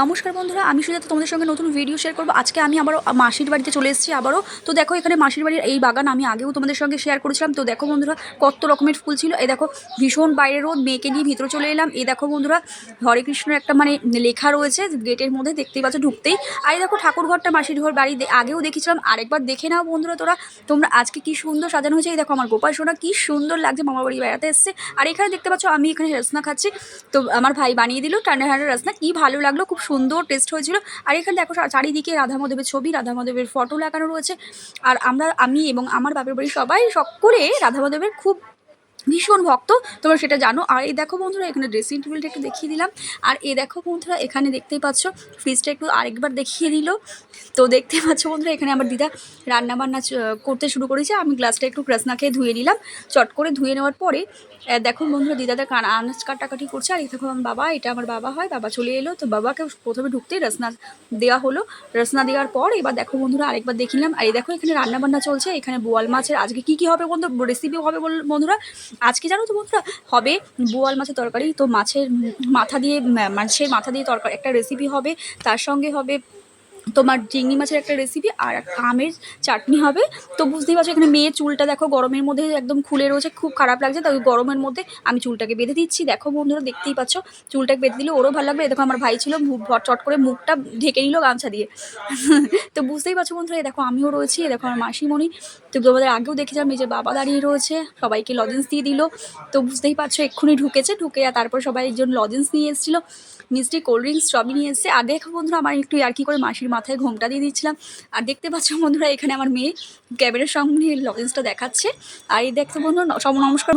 নমস্কার বন্ধুরা, আমি সুজাতা, তোমাদের সঙ্গে নতুন ভিডিও শেয়ার করব। আজকে আমি আবারও মাসির বাড়িতে চলে এসেছি আবারও। তো দেখো, এখানে মাসির বাড়ির এই বাগান আমি আগেও তোমাদের সঙ্গে শেয়ার করেছিলাম। তো দেখো বন্ধুরা, কত রকমের ফুল ছিল। এই দেখো, ভীষণ বাইরে রোদ, মেয়েকে নিয়ে ভিতরে চলে এলাম। এই দেখো বন্ধুরা, হরে কৃষ্ণের একটা মানে লেখা রয়েছে গেটের মধ্যে, দেখতেই পাচ্ছ ঢুকতেই। আর দেখো, ঠাকুর ঘরটা মাসির ঘর, বাড়ি আগেও দেখেছিলাম। আরেকবার দেখে নাও বন্ধুরা তোরা, তোমরা আজকে কি সুন্দর সাজানো হয়েছে। এই দেখো, আমার গোপাল সোনা কী সুন্দর লাগছে, মামা বাড়ি বেড়াতে এসছে। আর এখানে দেখতে পাচ্ছ, আমি এখানে রসনা খাচ্ছি। তো আমার ভাই বানিয়ে দিল, ঠান্ডা ঠান্ডা রসনা, কী ভালো লাগল, খুব সুন্দর টেস্ট হয়েছিল। আর এখানে দেখো চারিদিকে রাধা মাধবের ছবি রাধা মাধবের ফটো লাগানো রয়েছে। আর আমরা, আমি এবং আমার বাপের বাড়ির সবাই সকলে রাধা মাধবের খুব ভীষণ ভক্ত, তোমরা সেটা জানো। আর এই দেখো বন্ধুরা, এখানে ড্রেসিং টেবিলটা একটু দেখিয়ে দিলাম। আর এই দেখো বন্ধুরা, এখানে দেখতেই পাচ্ছ ফ্রিজটা একটু আরেকবার দেখিয়ে দিল। তো দেখতে পাচ্ছ বন্ধুরা, এখানে আমার দিদা রান্না বান্না করতে শুরু করেছে। আমি গ্লাসটা একটু ক্রাসনা খেয়ে ধুয়ে নিলাম। চট করে ধুয়ে নেওয়ার পরে দেখো বন্ধুরা দিদাদের কান আনাজ কাটাকাটি করছে। আর এই দেখো আমার বাবা, এটা আমার বাবা হয়, বাবা চলে এলো। তো বাবাকে প্রথমে ঢুকতেই রসনা দেওয়া হলো। রসনা দেওয়ার পর এবার দেখো বন্ধুরা, আরেকবার দেখিলাম আর এই দেখো এখানে রান্নাবান্না চলছে। এখানে বোয়াল মাছের আজকে কি কি হবে বন্ধু? রেসিপি হবে বল- বন্ধুরা? আজকে জানো তো বন্ধুরা, হবে বোয়াল মাছের তরকারি, তো মাছের মাথা দিয়ে, মাছের মাথা দিয়ে তরকারি, একটা রেসিপি হবে, তার সঙ্গে হবে তোমার চিংড়ি মাছের একটা রেসিপি আর আমের চাটনি হবে। তো বুঝতেই পারছ, এখানে মেয়ে চুলটা দেখো গরমের মধ্যে একদম খুলে রয়েছে, খুব খারাপ লাগছে, তাই গরমের মধ্যে আমি চুলটাকে বেঁধে দিচ্ছি। দেখো বন্ধুরা, দেখতেই পাচ্ছ, চুলটাকে বেঁধে দিলে ওরও ভালো লাগবে। দেখো আমার ভাই ছিল চট করে মুখটা ঢেকে নিল গামছা দিয়ে। তো বুঝতেই পারছ বন্ধুরা দেখো আমিও রয়েছি দেখো আমার মাসিমণি। তো তোমাদের আগেও দেখেছিলাম, এই যে বাবা দাঁড়িয়ে রয়েছে, সবাইকে লজেন্স দিয়ে দিল। তো বুঝতেই পারছ, এক্ষুনি ঢুকেছে, ঢুকে আর তারপর সবাই একজন লজেন্স নিয়ে এসেছিল। মিষ্টি কোল্ড ড্রিঙ্কস সবই নিয়ে এসেছে। আর দেখো বন্ধুরা, আমার একটু আর কি করে মাসির মাথায় ঘোমটা দিয়ে দিচ্ছিলাম। আর দেখতে পাচ্ছ বন্ধুরা, এখানে আমার মেয়ে ক্যাবের সামনে লজেন্সটা দেখাচ্ছে। আর এই দেখতে বন্ধু সব নমস্কার।